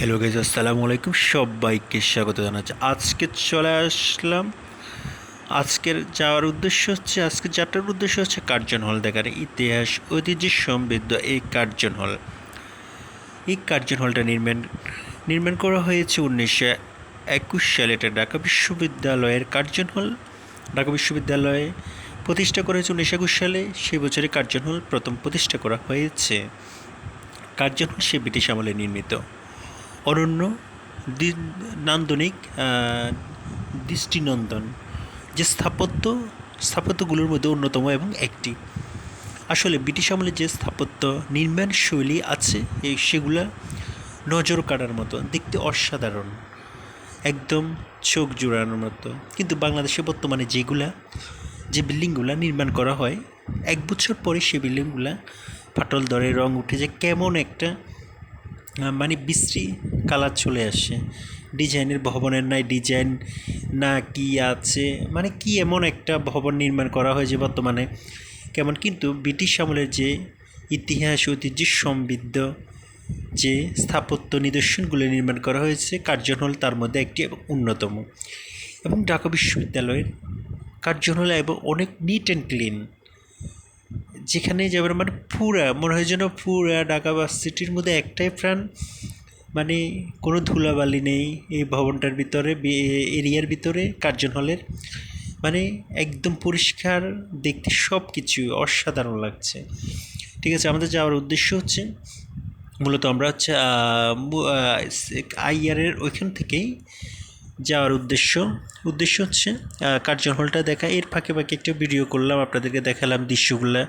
Hello guys আসসালামু আলাইকুম। সবাইকে স্বাগত জানাচ্ছি। আজকে চলে আসলাম। আজকের যাওয়ার উদ্দেশ্য হচ্ছে আজকে যাত্রার উদ্দেশ্য হচ্ছে কার্জন হল। দেখার ইতিহাস, ঐতিহ্য সমৃদ্ধ এই কার্জন হল। এই কার্জন হলটা নির্মাণ নির্মাণ করা হয়েছে উনিশশো একুশ সালে। এটা ঢাকা বিশ্ববিদ্যালয়ের কার্জন হল। ঢাকা বিশ্ববিদ্যালয়ে প্রতিষ্ঠা করা হয়েছে উনিশশো একুশ সালে। সেই বছরে কার্জন হল প্রথম প্রতিষ্ঠা করা হয়েছে। কার্জন হল সে ব্রিটিশ আমলে নির্মিত। দি- নান্দনিক দৃষ্টিনন্দন, যে স্থাপত্য, স্থাপত্যগুলোর মধ্যে অন্যতম এবং একটি। আসলে ব্রিটিশ আমলে যে স্থাপত্য নির্মাণ শৈলী আছে, এই সেগুলা নজর কাড়ার মতো, দেখতে অসাধারণ, একদম চোখ জোড়ানোর মতো। কিন্তু বাংলাদেশে বর্তমানে যেগুলা, যে বিল্ডিংগুলো নির্মাণ করা হয়, এক বছর পরে সে বিল্ডিংগুলা ফাটল দরে রং উঠে যায় কেমন একটা মানে বিশ্রী কালার চলে আসে। ডিজাইনের ভবনের নাই, ডিজাইন না কি আছে মানে কি এমন একটা ভবন নির্মাণ করা হয়েছে বর্তমানে। কেমন কিন্তু ব্রিটিশ আমলের যে ইতিহাস ঐতিহ্য সমৃদ্ধ যে স্থাপত্য নিদর্শনগুলো নির্মাণ করা হয়েছে কার্জন হল তার মধ্যে একটি অন্যতম। এবং ঢাকা বিশ্ববিদ্যালয়ের কার্জন হল এবং অনেক নিট অ্যান্ড ক্লিন যেখানে যাবেন মানে পুরা, মনে হয় যেন পুরা ঢাকা সিটির মধ্যে একটাই প্রাণ। মানে কোনো ধুলাবালি নেই এই ভবনটার ভিতরে এরিয়ার ভিতরে, কার্জন হলের। মানে একদম পরিষ্কার দেখতে সব কিছু অসাধারণ লাগছে। ঠিক আছে, আমাদের যাওয়ার উদ্দেশ্য হচ্ছে, মূলত আমরা হচ্ছে আইয়ারের ওইখান থেকেই যাওয়ার উদ্দেশ্য। উদ্দেশ্য হচ্ছে কার্জন হলটা দেখা। এর ফাঁকে ফাঁকে একটা ভিডিও করলাম, আপনাদেরকে দেখালাম দৃশ্যগুলা।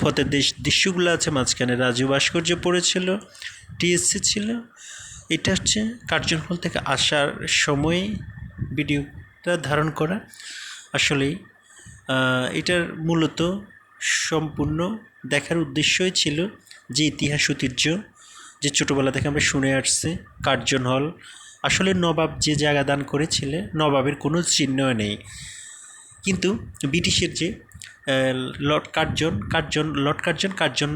ফতের দেশ, দৃশ্যগুলো আছে মাঝখানে। রাজু ভাস্কর্য পড়েছিল, টিএসসি ছিল। এটা হচ্ছে কার্জন হল থেকে আসার সময় ভিডিওটা ধারণ করা। আসলেই এটার মূলত সম্পূর্ণ দেখার উদ্দেশ্যই ছিল যে ইতিহাস ঐতিহ্য যে ছোটোবেলা থেকে আমরা শুনে আসছি, কার্জন হল। আসলে নবাব যে জায়গা দান করেছিলেন নবাবের কোনো চিহ্ন নেই। কিন্তু ব্রিটিশের যে lord Curzon Curzon, lord Curzon Curzon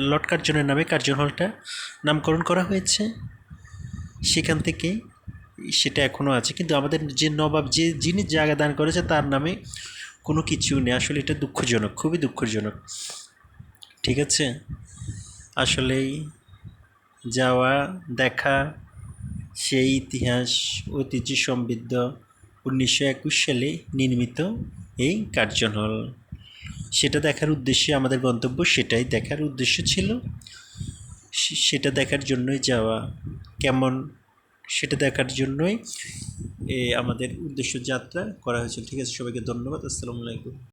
lord কার্জনের নামে কার্জন হলটা নামকরণ করা হয়েছে। সেখান থেকে সেটা এখনও আছে। কিন্তু আমাদের যে নবাব যে, যিনি জায়গা দান করেছে, তার নামে কোনো কিছু নেই। আসলে এটা দুঃখজনক, খুবই দুঃখজনক। ঠিক আছে? আসলেই যাওয়া, দেখা, সেই ইতিহাস, ঐতিহ্য সমৃদ্ধ উনিশশো একুশ সালে নির্মিত এই কার্জন হল সেটা দেখার উদ্দেশ্যে আমাদের গন্তব্য সেটাই। দেখার উদ্দেশ্য ছিল সেটা দেখার জন্যই যাওয়া। কেমন? সেটা দেখার জন্যই আমাদের উদ্দেশ্য যাত্রা করা হয়েছিল। ঠিক আছে, সবাইকে ধন্যবাদ। আসসালামু আলাইকুম।